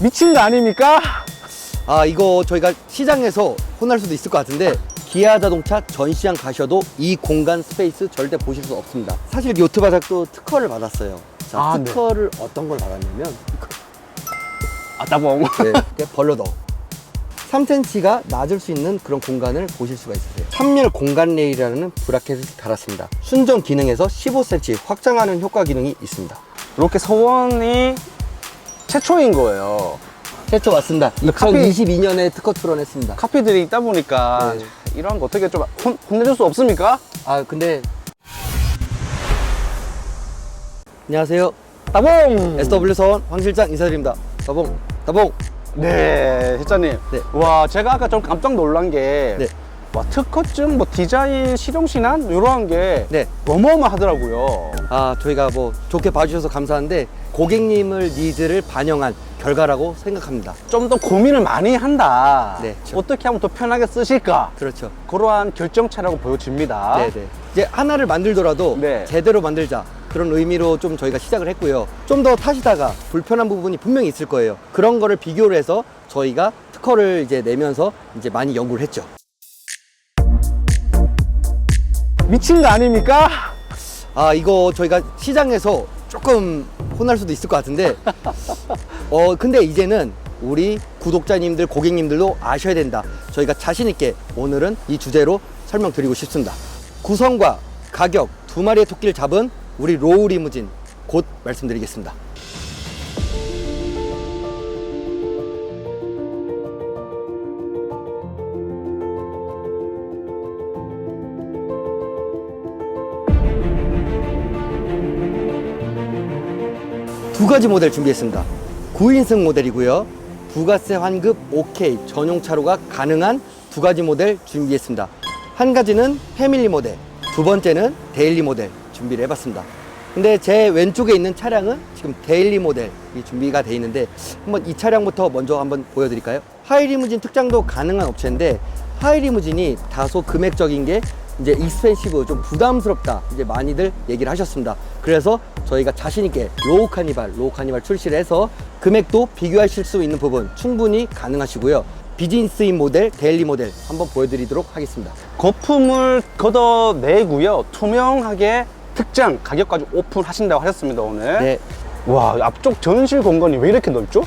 미친 거 아닙니까? 아 이거 저희가 시장에서 혼날 수도 있을 것 같은데 기아 자동차 전시장 가셔도 이 공간 스페이스 절대 보실 수 없습니다. 사실 요트 바닥도 특허를 받았어요. 자, 아, 네. 특허를 어떤 걸 받았냐면 아, 따봉. 네, 이렇게 벌러더 3cm가 낮을 수 있는 그런 공간을 보실 수가 있으세요. 3열 공간 레일이라는 브라켓을 달았습니다. 순정 기능에서 15cm 확장하는 효과 기능이 있습니다. 이렇게 서원이 최초인 거예요. 최초 왔습니다. 카피- 2022년에 특허 출원했습니다. 카피들이 있다 보니까 네. 이런 거 어떻게 좀 혼, 혼내줄 수 없습니까? 아 근데 안녕하세요. 따봉! SW 서원 황 실장 인사드립니다. 다봉, 다봉. 네, 실장님. 네. 와, 제가 아까 좀 깜짝 놀란 게, 네. 와, 특허증, 뭐 디자인, 실용신안 이러한 게 네. 어마어마하더라고요. 아 저희가 뭐 좋게 봐주셔서 감사한데 고객님을 니즈를 반영한 결과라고 생각합니다. 좀 더 고민을 많이 한다. 네. 어떻게 하면 더 편하게 쓰실까? 그렇죠. 그러한 결정차라고 보여집니다. 네네. 이제 하나를 만들더라도 네. 제대로 만들자. 그런 의미로 좀 저희가 시작을 했고요. 좀 더 타시다가 불편한 부분이 분명히 있을 거예요. 그런 거를 비교를 해서 저희가 특허를 이제 내면서 이제 많이 연구를 했죠. 미친 거 아닙니까? 아 이거 저희가 시장에서 조금 혼날 수도 있을 것 같은데. 어 근데 이제는 우리 구독자님들 고객님들도 아셔야 된다. 저희가 자신 있게 오늘은 이 주제로 설명드리고 싶습니다. 구성과 가격 두 마리의 토끼를 잡은 우리 로우 리무진 곧 말씀드리겠습니다 두 가지 모델 준비했습니다. 9인승 모델이고요. 부가세 환급 OK 전용 차로가 가능한 두 가지 모델 준비했습니다. 한 가지는 패밀리 모델, 두 번째는 데일리 모델 준비를 해봤습니다. 근데 제 왼쪽에 있는 차량은 지금 데일리 모델이 준비가 돼 있는데 한번 이 차량부터 먼저 한번 보여드릴까요? 하이리무진 특장도 가능한 업체인데 하이리무진이 다소 금액적인 게 이제 익스펜시브 좀 부담스럽다 이제 많이들 얘기를 하셨습니다. 그래서 저희가 자신 있게 로우 카니발, 로우 카니발 출시를 해서 금액도 비교하실 수 있는 부분 충분히 가능하시고요. 비즈니스인 모델, 데일리 모델 한번 보여드리도록 하겠습니다. 거품을 걷어내고요. 투명하게 특장 가격까지 오픈하신다고 하셨습니다, 오늘. 네, 와, 앞쪽 전실 공간이 왜 이렇게 넓죠?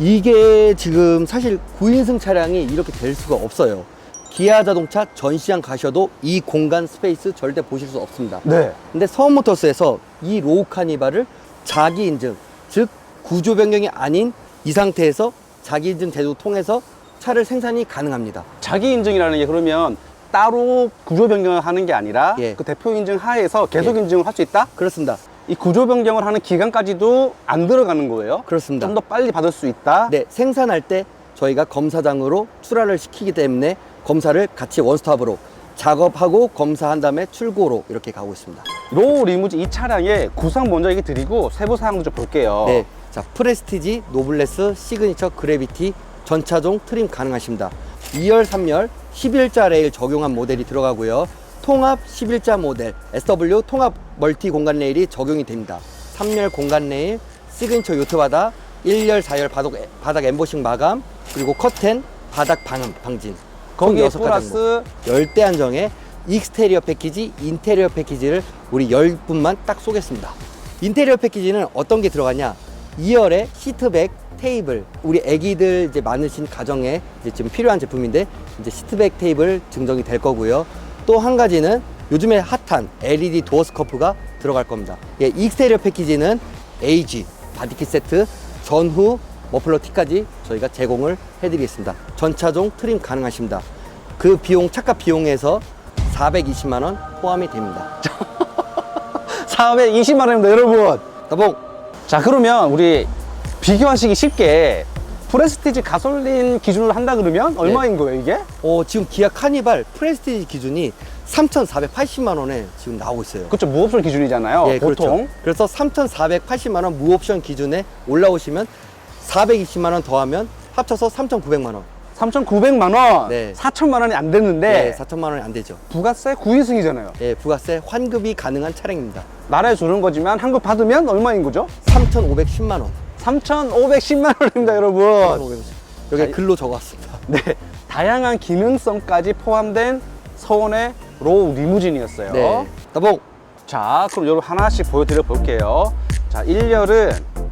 이게 지금 사실 9인승 차량이 이렇게 될 수가 없어요. 기아 자동차 전시장 가셔도 이 공간 스페이스 절대 보실 수 없습니다. 네. 근데 서머모터스에서 이 로우 카니발을 자기 인증, 즉 구조 변경이 아닌 이 상태에서 자기 인증 제도 통해서 차를 생산이 가능합니다. 자기 인증이라는 게 그러면 따로 구조 변경을 하는 게 아니라 예. 그 대표 인증 하에서 계속 예. 인증을 할 수 있다? 그렇습니다. 이 구조 변경을 하는 기간까지도 안 들어가는 거예요? 그렇습니다. 좀 더 빨리 받을 수 있다? 네, 생산할 때 저희가 검사장으로 출하를 시키기 때문에 검사를 같이 원스톱으로 작업하고 검사한 다음에 출고로 이렇게 가고 있습니다. 로우 리무진 이 차량의 구성 먼저 얘기 드리고 세부 사항도 좀 볼게요. 네, 자 프레스티지, 노블레스, 시그니처, 그래비티 전차종 트림 가능하십니다. 2열, 3열 11자 레일 적용한 모델이 들어가고요. 통합 11자 모델 SW 통합 멀티 공간 레일이 적용이 됩니다. 3열 공간 레일, 시그니처 요트 바닥, 1열, 4열 바닥, 바닥 엠보싱 마감, 그리고 커튼, 바닥 방음, 방진. 총 거기에 여섯 가지 플러스 열대 안정의 익스테리어 패키지, 인테리어 패키지를 우리 10분만 딱 쏘겠습니다. 인테리어 패키지는 어떤 게 들어가냐? 2열에 시트백, 테이블, 우리 애기들 이제 많으신 가정에 이제 지금 필요한 제품인데 이제 시트백 테이블 증정이 될 거고요. 또 한 가지는 요즘에 핫한 LED 도어 스커프가 들어갈 겁니다. 예, 익스테리어 패키지는 AG, 바디킷 세트, 전후 머플러 티까지 저희가 제공을 해드리겠습니다. 전차종 트림 가능하십니다. 그 비용 차값 비용에서 420만 원 포함이 됩니다. 420만 원입니다, 여러분. 따봉 자, 그러면 우리 비교하시기 쉽게 프레스티지 가솔린 기준으로 한다 그러면 네. 얼마인 거예요, 이게? 어, 지금 기아 카니발 프레스티지 기준이 3,480만 원에 지금 나오고 있어요. 그렇죠. 무옵션 기준이잖아요. 예, 보통. 그렇죠. 그래서 3,480만 원 무옵션 기준에 올라오시면 420만 원 더하면 합쳐서 3,900만 원. 3,900만 원. 네. 4천만 원이 안 됐는데 네, 4천만 원이 안 되죠. 부가세 9인승이잖아요. 예, 부가세 환급이 가능한 차량입니다. 나라에 주는 거지만 한급 받으면 얼마인 거죠? 3,510만 원. 3,510만 원입니다, 여러분. 여기 자, 글로 적어왔습니다. 네, 다양한 기능성까지 포함된 서원의 로우 리무진이었어요. 네. 따봉. 자, 그럼 여러분 하나씩 보여드려 볼게요. 자, 1열은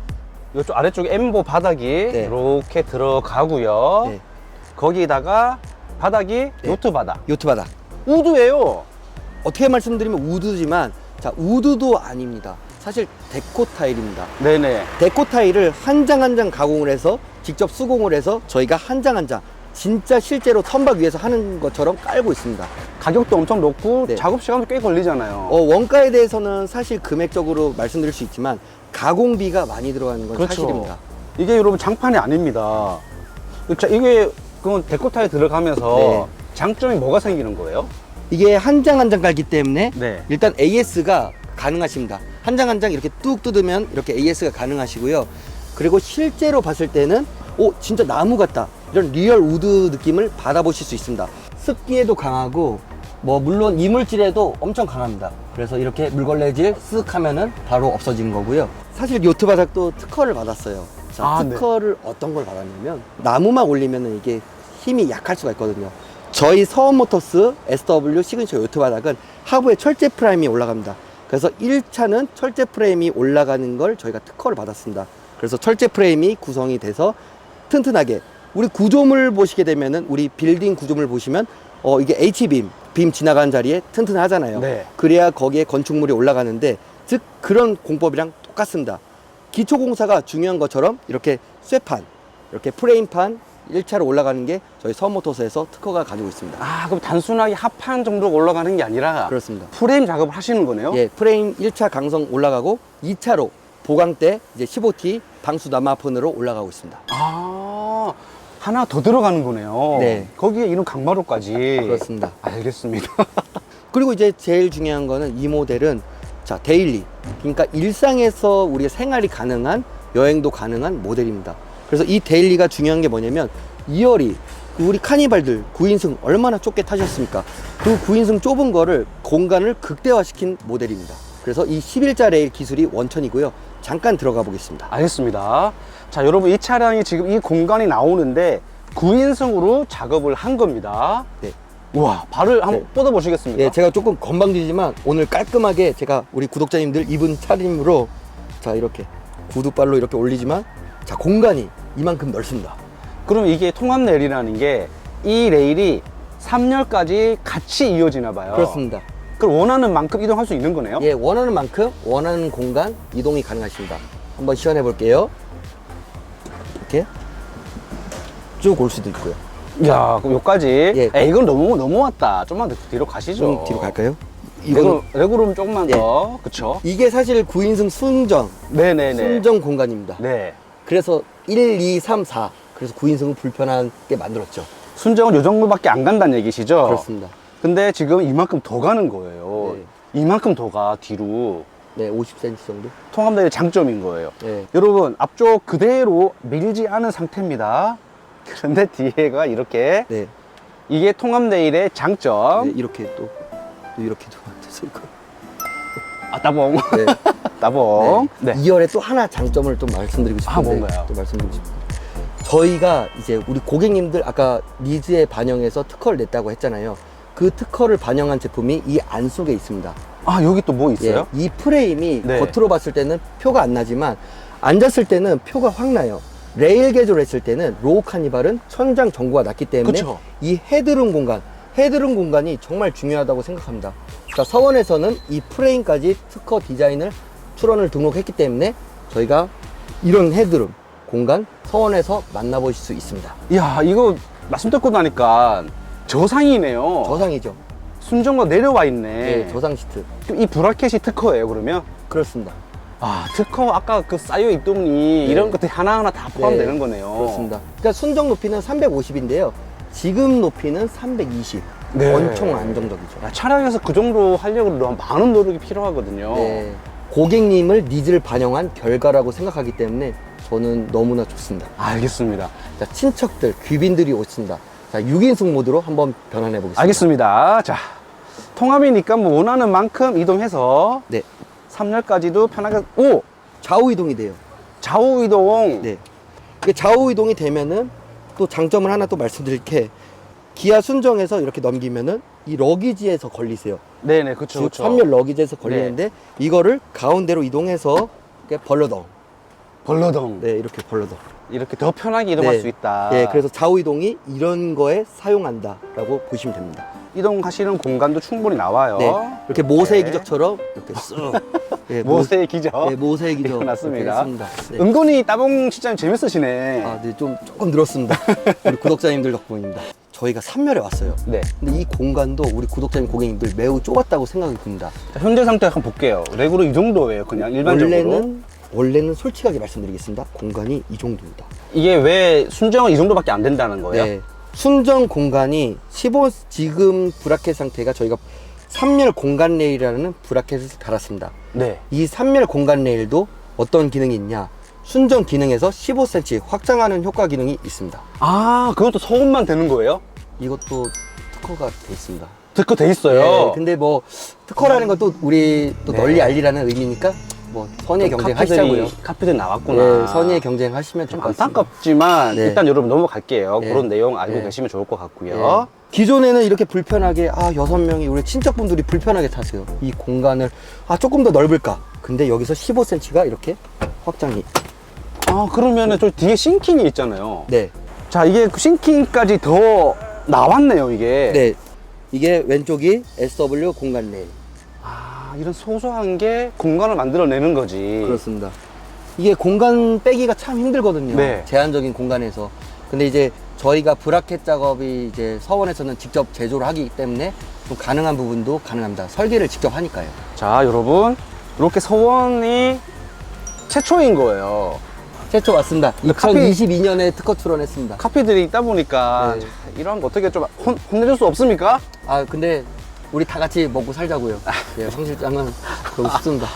이쪽 아래쪽에 엠보 바닥이 네. 이렇게 들어가고요. 네. 거기다가 바닥이 요트 바닥. 요트 바닥. 우드예요. 어떻게 말씀드리면 우드지만 자 우드도 아닙니다. 사실 데코 타일입니다. 네네. 데코 타일을 한 장 한 장 가공을 해서 직접 수공을 해서 저희가 한 장 한 장 진짜 실제로 선박 위에서 하는 것처럼 깔고 있습니다. 가격도 엄청 높고 네. 작업 시간도 꽤 걸리잖아요. 어, 원가에 대해서는 사실 금액적으로 말씀드릴 수 있지만 가공비가 많이 들어가는 건 그렇죠. 사실입니다. 이게 여러분 장판이 아닙니다. 자, 이게 그건 데코타에 들어가면서 네. 장점이 뭐가 생기는 거예요? 이게 한 장 한 장 깔기 때문에 네. 일단 AS가 가능하십니다. 한 장 한 장 이렇게 뚝 뜯으면 이렇게 AS가 가능하시고요. 그리고 실제로 봤을 때는 오 진짜 나무 같다 이런 리얼 우드 느낌을 받아보실 수 있습니다. 습기에도 강하고 뭐 물론 이물질에도 엄청 강합니다. 그래서 이렇게 물걸레질 쓱 하면은 바로 없어지는 거고요. 사실 요트 바닥도 특허를 받았어요. 자, 아, 네. 특허를 어떤 걸 받았냐면 나무만 올리면은 이게 힘이 약할 수가 있거든요. 저희 서원모터스 SW 시그니처 요트 바닥은 하부에 철제 프레임이 올라갑니다. 그래서 1차는 철제 프레임이 올라가는 걸 저희가 특허를 받았습니다. 그래서 철제 프레임이 구성이 돼서 튼튼하게 우리 구조물 보시게 되면은 우리 빌딩 구조물 보시면 어 이게 H빔 빔 지나가는 자리에 튼튼하잖아요. 네. 그래야 거기에 건축물이 올라가는데 즉 그런 공법이랑 똑같습니다. 기초 공사가 중요한 것처럼 이렇게 쇠판, 이렇게 프레임판 1차로 올라가는 게 저희 서모터스에서 특허가 가지고 있습니다. 아, 그럼 단순하게 합판 정도 올라가는 게 아니라 그렇습니다. 프레임 작업을 하시는 거네요? 예, 프레임 1차 강성 올라가고 2차로 보강 때 이제 15T 방수 남아폰으로 올라가고 있습니다. 아, 하나 더 들어가는 거네요. 네. 거기에 이런 강마루까지. 그렇습니다. 알겠습니다. 그리고 이제 제일 중요한 거는 이 모델은 자, 데일리. 그러니까 일상에서 우리가 생활이 가능한 여행도 가능한 모델입니다. 그래서 이 데일리가 중요한 게 뭐냐면 2열이 우리 카니발들 9인승 얼마나 좁게 타셨습니까? 그 9인승 좁은 거를 공간을 극대화시킨 모델입니다. 그래서 이 11자 레일 기술이 원천이고요. 잠깐 들어가 보겠습니다. 알겠습니다. 자, 여러분 이 차량이 지금 이 공간이 나오는데 9인승으로 작업을 한 겁니다. 네. 우와, 발을 한번 네. 뻗어 보시겠습니까? 예, 제가 조금 건방지지만 오늘 깔끔하게 제가 우리 구독자님들 입은 차림으로 자 이렇게 구두발로 이렇게 올리지만 자 공간이 이만큼 넓습니다. 그럼 이게 통합 레일이라는 게 이 레일이 3열까지 같이 이어지나 봐요. 그렇습니다. 그럼 원하는 만큼 이동할 수 있는 거네요? 예, 원하는 만큼 원하는 공간 이동이 가능하십니다. 한번 시연해 볼게요. 이렇게 쭉 올 수도 있고요. 야, 그럼 여기까지. 예. 에이, 이건 너무 넘어왔다. 좀만 더 뒤로 가시죠. 좀 뒤로 갈까요? 이거 레그룸 조금만 예. 더. 그쵸? 이게 사실 9인승 순정 네네네. 순정 공간입니다. 네. 그래서 1, 2, 3, 4 그래서 9인승은 불편하게 만들었죠. 순정은 요 정도밖에 안 간다는 얘기시죠? 그렇습니다. 근데 지금 이만큼 더 가는 거예요. 이만큼 더 가, 뒤로. 네, 50cm 정도. 통합레일의 장점인 거예요. 네. 여러분, 앞쪽 그대로 밀지 않은 상태입니다. 그런데 뒤에가 이렇게, 네. 이게 통합레일의 장점. 네, 이렇게 또, 또 이렇게도 만들수 있고. 아, 따봉. 네. 따봉. 네. 2열에 또 하나 장점을 또 말씀드리고 아, 싶은데 뭔가요? 또 말씀드리고 싶은데 저희가 이제 우리 고객님들 아까 니즈에 반영해서 특허를 냈다고 했잖아요. 그 특허를 반영한 제품이 이 안 속에 있습니다. 아, 여기 또 뭐 있어요? 예, 이 프레임이 네. 겉으로 봤을 때는 표가 안 나지만 앉았을 때는 표가 확 나요. 레일 개조를 했을 때는 로우 카니발은 천장 전구가 났기 때문에 그쵸. 이 헤드룸 공간, 헤드룸 공간이 정말 중요하다고 생각합니다. 자, 서원에서는 이 프레임까지 특허 디자인을 출원을 등록했기 때문에 저희가 이런 헤드룸 공간 서원에서 만나보실 수 있습니다. 이야, 이거 말씀 듣고 나니까 저상이네요. 저상이죠. 순정과 내려와 있네. 네, 저상 시트. 그럼 이 브라켓이 특허예요, 그러면? 그렇습니다. 아, 특허 아까 그 사이어 있더니 이런 것들이 하나하나 다 포함되는 네, 거네요. 그렇습니다. 그러니까 순정 높이는 350인데요. 지금 높이는 320. 네. 엄청 안정적이죠. 야, 차량에서 그 정도 하려고 많은 노력이 필요하거든요. 네. 고객님을 니즈를 반영한 결과라고 생각하기 때문에 저는 너무나 좋습니다. 알겠습니다. 자, 친척들, 귀빈들이 오신다. 자, 6인승 모드로 한번 변환해 보겠습니다. 알겠습니다. 자, 통합이니까 뭐 원하는 만큼 이동해서 네. 3열까지도 편하게, 오! 좌우 이동이 돼요. 좌우 이동. 네. 이게 좌우 이동이 되면은 또 장점을 하나 또 말씀드릴 게 기아 순정에서 이렇게 넘기면은 이 러기지에서 걸리세요. 네네, 그쵸. 3열 러기지에서 걸리는데 이거를 가운데로 이동해서 이렇게 벌러덩. 벌러덩. 네, 이렇게 벌러덩. 이렇게 더 편하게 이동할 네. 수 있다. 네, 그래서 좌우 이동이 이런 거에 사용한다라고 보시면 됩니다. 이동하시는 공간도 충분히 나와요. 네, 이렇게 모세의 네. 기적처럼 이렇게 쓱. 네, 모세의 기적. 모, 네, 모세의 기적. 일어났습니다. 이렇게 했습니다. 네. 은근히 따봉 시장님 재밌으시네. 아, 네, 좀 조금 늘었습니다. 우리 구독자님들 덕분입니다. 저희가 3열에 왔어요. 네. 근데 이 공간도 우리 구독자님 고객님들 매우 좁았다고 생각이 듭니다. 자, 현재 상태 한번 볼게요. 레고로 이 정도예요. 그냥 일반적으로. 원래는 원래는 솔직하게 말씀드리겠습니다. 공간이 이 정도입니다. 이게 왜 순정은 이 정도밖에 안 된다는 거예요? 네. 순정 공간이 15 지금 브라켓 상태가 저희가 3열 공간 레일이라는 브라켓을 달았습니다. 네. 이 3열 공간 레일도 어떤 기능이 있냐? 순정 기능에서 15cm 확장하는 효과 기능이 있습니다. 아, 그것도 소음만 되는 거예요? 이것도 특허가 돼 있습니다. 듣고 돼 있어요. 네, 근데 뭐 특허라는 것도 우리 또 네. 널리 알리라는 의미니까 뭐 선의 경쟁 하시자고요. 카피들 나왔구나. 네, 선의 경쟁 하시면 좀될것 같습니다. 안타깝지만 네. 일단 여러분 넘어갈게요. 네. 그런 내용 알고 네. 계시면 좋을 것 같고요. 예. 기존에는 이렇게 불편하게 아 여섯 명이 우리 친척분들이 불편하게 타세요. 이 공간을 아 조금 더 넓을까? 근데 여기서 15cm가 이렇게 확장이. 아 그러면은 저 뒤에 싱킹이 있잖아요. 네, 자 이게 그 싱킹까지 더 나왔네요 이게. 네. 이게 왼쪽이 SW 공간 레일. 아 이런 소소한 게 공간을 만들어내는 거지. 그렇습니다. 이게 공간 빼기가 참 힘들거든요. 네. 제한적인 공간에서. 근데 이제 저희가 브라켓 작업이 이제 서원에서는 직접 제조를 하기 때문에 좀 가능한 부분도 가능합니다. 설계를 직접 하니까요. 자 여러분 이렇게 서원이 최초인 거예요. 최초 맞습니다. 그 카피- 2022년에 특허 출원했습니다. 카피들이 있다 보니까 네. 자, 이런 거 어떻게 좀 혼, 혼내줄 수 없습니까? 아 근데 우리 다 같이 먹고 살자고요. 예, 황 실장은 그러고 싶습니다.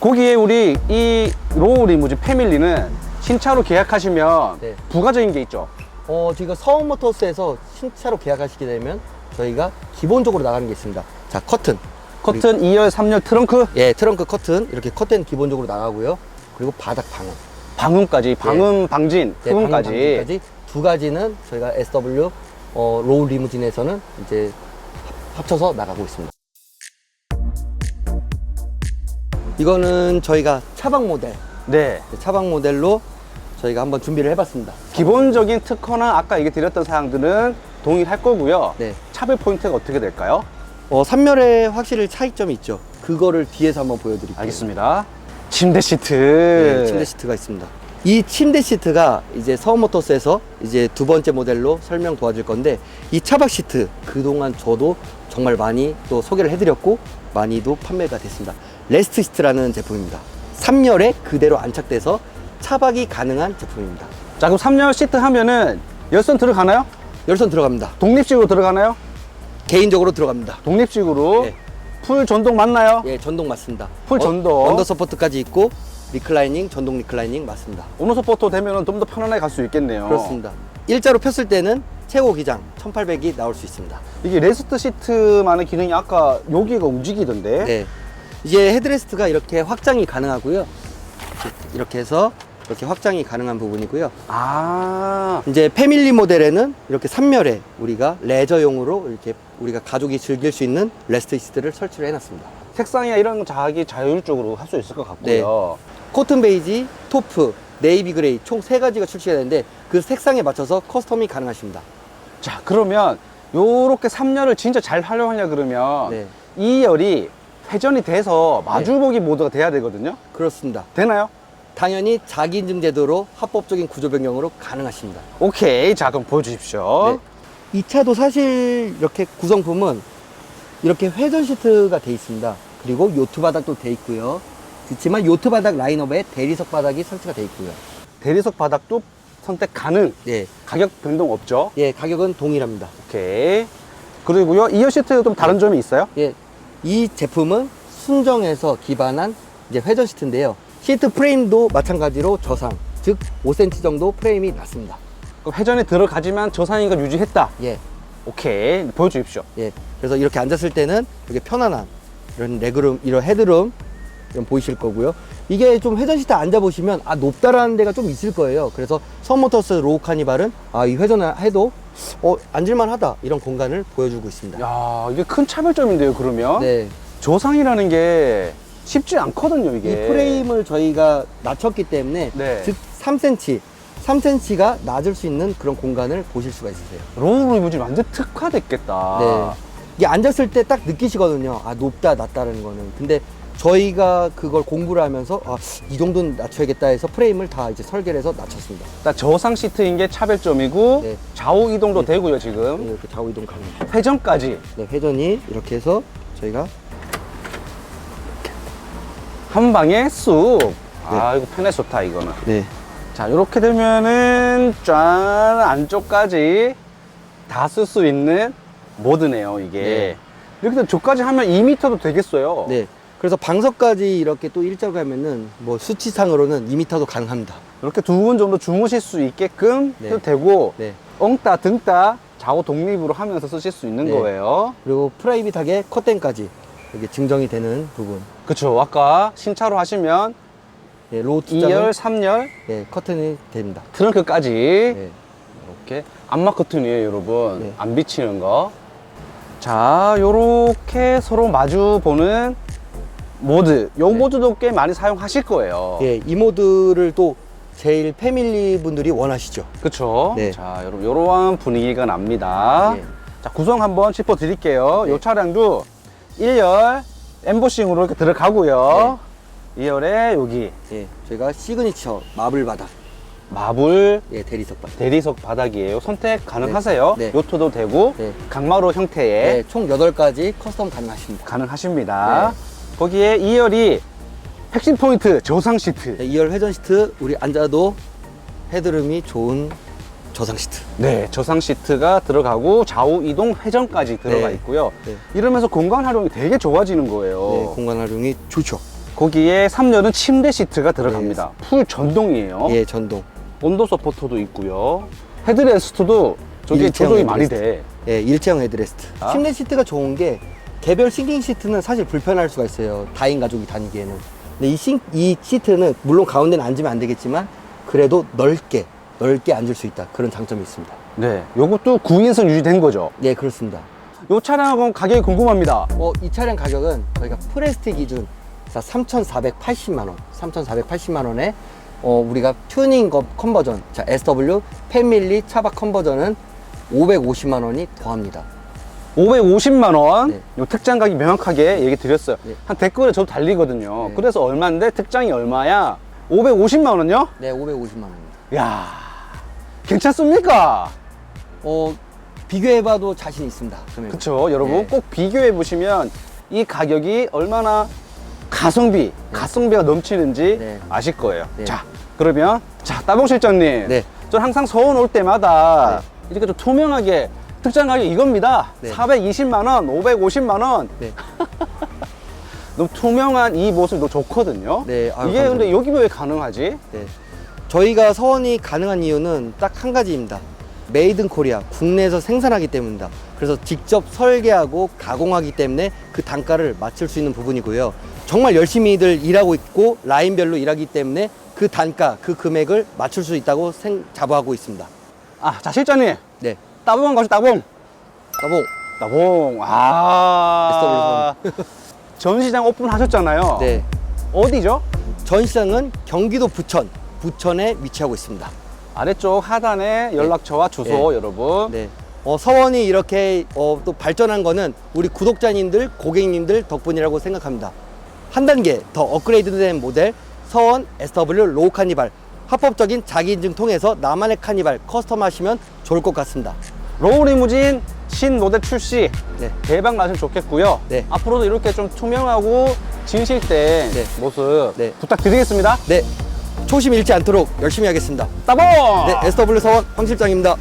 거기에 우리 이 로우 리무진 패밀리는 신차로 계약하시면 네. 부가적인 게 있죠. 어 지금 서울모터스에서 신차로 계약하시게 되면 저희가 기본적으로 나가는 게 있습니다. 자 커튼, 커튼 2열, 3열 트렁크 예 트렁크 커튼 이렇게 커튼 기본적으로 나가고요. 그리고 바닥 방음, 방음까지 방음 방진 예, 방음 방음까지 두 가지는 저희가 SW 어, 로우 리무진에서는 이제 합- 합쳐서 나가고 있습니다. 이거는 저희가 차박 모델, 네 차박 모델로 저희가 한번 준비를 해봤습니다. 기본적인 특허나 아까 얘기 드렸던 사항들은 동일할 거고요 네. 차별 포인트가 어떻게 될까요? 어, 3열에 확실히 차이점이 있죠. 그거를 뒤에서 한번 보여드릴게요. 알겠습니다 침대 시트 네, 침대 시트가 있습니다. 이 침대 시트가 이제 서울모터스에서 이제 두 번째 모델로 설명 도와줄 건데 이 차박 시트 그동안 저도 정말 많이 또 소개를 해드렸고 많이도 판매가 됐습니다. 레스트 시트라는 제품입니다. 3열에 그대로 안착돼서 차박이 가능한 제품입니다. 자 그럼 3열 시트 하면은 열선 들어가나요? 열선 들어갑니다. 독립식으로 들어가나요? 개인적으로 들어갑니다. 독립식으로 네. 풀 전동 맞나요? 예, 전동 맞습니다. 풀 전동. 어, 언더 서포트까지 있고 리클라이닝, 전동 리클라이닝 맞습니다. 오너 서포터 되면은 좀더 편안하게 갈 수 있겠네요 그렇습니다. 일자로 폈을 때는 최고 기장 1800이 나올 수 있습니다. 이게 레스트 시트만의 기능이 아까 여기가 움직이던데 네. 이제 헤드레스트가 이렇게 확장이 가능하고요. 이렇게 해서 이렇게 확장이 가능한 부분이고요. 아 이제 패밀리 모델에는 이렇게 3열에 우리가 레저용으로 이렇게 우리가 가족이 즐길 수 있는 레스트 시트를 설치를 해놨습니다. 색상이나 이런 거 자기 자율적으로 할 수 있을 것 같고요. 코튼 베이지, 토프, 네이비 그레이 총 세 가지가 출시가 되는데 그 색상에 맞춰서 커스텀이 가능하십니다. 자, 그러면 요렇게 3열을 진짜 잘 활용하려 그러면 네. 이 열이 회전이 돼서 마주보기 모드가 돼야 되거든요. 그렇습니다. 되나요? 당연히 자기인증 제도로 합법적인 구조 변경으로 가능하십니다. 오케이. 자, 그럼 보여주십시오. 네. 이 차도 사실 이렇게 구성품은 이렇게 회전 시트가 돼 있습니다. 그리고 요트 바닥도 돼 있고요. 그렇지만 요트 바닥 라인업에 대리석 바닥이 설치가 돼 있고요. 대리석 바닥도 선택 가능. 네, 가격 변동 없죠. 예, 가격은 동일합니다. 오케이. 그리고요, 이어 시트 좀 다른 점이 있어요? 예, 이 제품은 순정에서 기반한 이제 회전 시트인데요. 시트 프레임도 마찬가지로 저상, 즉 5cm 정도 프레임이 낮습니다. 그럼 회전이 들어가지만 저상인걸 유지했다. 예, 오케이. 보여주십시오. 예. 그래서 이렇게 앉았을 때는 되게 편안한 이런 레그룸, 이런 헤드룸 보이실 거고요. 이게 좀 회전 시트 앉아보시면 아 높다라는 데가 좀 있을 거예요. 그래서 선모터스 로우 카니발은 아 이 회전을 해도 어 앉을만 하다 이런 공간을 보여주고 있습니다. 야, 이게 큰 차별점인데요, 그러면? 네, 조상이라는 게 쉽지 않거든요, 이게. 이 프레임을 저희가 낮췄기 때문에 네. 즉 3cm, 3cm가 낮을 수 있는 그런 공간을 보실 수가 있으세요. 로우 리무진 완전 특화됐겠다. 네. 이게 앉았을 때 딱 느끼시거든요. 아, 높다, 낮다라는 거는. 근데 저희가 그걸 공부를 하면서 아, 이 정도는 낮춰야겠다 해서 프레임을 다 이제 설계를 해서 낮췄습니다. 일단 저상 시트인 게 차별점이고 네. 좌우 이동도 되고요, 지금. 이렇게 좌우 이동 가능합니다. 회전까지 네, 회전이 이렇게 해서 저희가 한 방에 쑥. 아, 이거 편해 좋다, 이거는. 네, 자, 이렇게 되면은 짠 안쪽까지 다 쓸 수 있는 모드네요, 이게. 네. 이렇게 되면 저까지 하면 2m도 되겠어요. 네. 그래서 방석까지 이렇게 또 일자로 가면은 뭐 수치상으로는 2m도 가능합니다. 이렇게 두 분 정도 주무실 수 있게끔 네. 해도 되고 네. 엉따 등따 좌우 독립으로 하면서 쓰실 수 있는 네. 거예요. 그리고 프라이빗하게 커튼까지 이게 증정이 되는 부분. 그쵸. 아까 신차로 하시면 네, 로우 2열, 투장은 3열, 네, 커튼이 됩니다. 트렁크까지 네. 이렇게 안마 커튼이에요, 여러분. 네. 안 비치는 거. 자, 요렇게 서로 마주 보는 모드. 요 네. 모드도 꽤 많이 사용하실 거예요. 예, 이 모드를 또 제일 패밀리 분들이 원하시죠. 그쵸? 네. 자, 여러분, 요러한 분위기가 납니다. 네. 자, 구성 한번 짚어 드릴게요. 네. 이 차량도 1열 엠보싱으로 이렇게 들어가고요. 네. 2열에 여기 예, 저희가 시그니처 마블 바닥, 마블 예, 대리석 바닥. 대리석 바닥이에요. 선택 가능하세요. 네. 요트도 되고 네. 강마루 형태의 네, 총 8가지 커스텀 가능하십니다. 가능하십니다. 네. 거기에 2열이 핵심 포인트 저상 시트. 네, 2열 회전 시트 우리 앉아도 헤드룸이 좋은 저상 시트. 네, 저상 시트가 들어가고 좌우 이동 회전까지 들어가 네. 있고요. 네. 이러면서 공간 활용이 되게 좋아지는 거예요. 네, 공간 활용이 좋죠. 거기에 3열은 침대 시트가 들어갑니다. 풀 전동이에요. 예, 전동. 온도 서포터도 있고요. 헤드레스트도 저게 조정이 많이. 돼. 예, 일체형 헤드레스트. 아? 침대 시트가 좋은 게 개별 싱킹 시트는 사실 불편할 수가 있어요. 다인 가족이 다니기에는. 근데 이, 싱, 이 시트는 물론 가운데는 앉으면 안 되겠지만 그래도 넓게 넓게 앉을 수 있다. 그런 장점이 있습니다. 네, 요것도 9인승 유지된 거죠. 네, 그렇습니다. 요 차량은 가격이 궁금합니다. 어, 이 차량 가격은 저희가 프레스티 기준 3,480만 원, 3,480만 원에 어, 우리가 튜닝 거- 컨버전, 자 SW 패밀리 차박 컨버전은 550만 원이 더합니다. 550만 원. 네. 요 특장 가격 명확하게 얘기 드렸어요. 네. 한 댓글에 저도 달리거든요. 네. 그래서 얼마인데 특장이 얼마야? 550만 원요? 네, 550만 원입니다. 야, 괜찮습니까? 어, 비교해봐도 자신 있습니다. 그쵸, 여러분 네. 꼭 비교해 보시면 이 가격이 얼마나 가성비, 가성비가 넘치는지 네. 아실 거예요. 네. 자, 그러면 자 따봉 실장님, 네. 전 항상 서원 올 때마다 이렇게 좀 투명하게 특장 가격 이겁니다. 네. 420만 원, 550만 원. 네. 너무 투명한 이 모습이 너무 좋거든요. 네, 아유, 이게 근데 감사합니다. 여기 왜 가능하지? 네. 저희가 서원이 가능한 이유는 딱 한 가지입니다. 메이드 인 코리아, 국내에서 생산하기 때문입니다. 그래서 직접 설계하고 가공하기 때문에 그 단가를 맞출 수 있는 부분이고요. 정말 열심히들 일하고 있고 라인별로 일하기 때문에 그 단가, 그 금액을 맞출 수 있다고 생, 자부하고 있습니다. 아, 자 실장님, 네. 따봉 가시 따봉. 따봉. 따봉. 아. 전시장 오픈하셨잖아요. 네. 어디죠? 전시장은 경기도 부천, 부천에 위치하고 있습니다. 아래쪽 하단에 연락처와 주소 여러분. 네. 어, 서원이 이렇게 어, 또 발전한 거는 우리 구독자님들, 고객님들 덕분이라고 생각합니다. 한 단계 더 업그레이드된 모델 서원 SW 로우 카니발 합법적인 자기 인증 통해서 나만의 카니발 커스텀하시면 좋을 것 같습니다. 로우 리무진 신 모델 출시 네. 대박 나시면 좋겠고요. 네. 앞으로도 이렇게 좀 투명하고 진실된 네. 모습 네. 부탁드리겠습니다. 네. 초심 잃지 않도록 열심히 하겠습니다. 따봉! 네, SW 서원 황 실장입니다.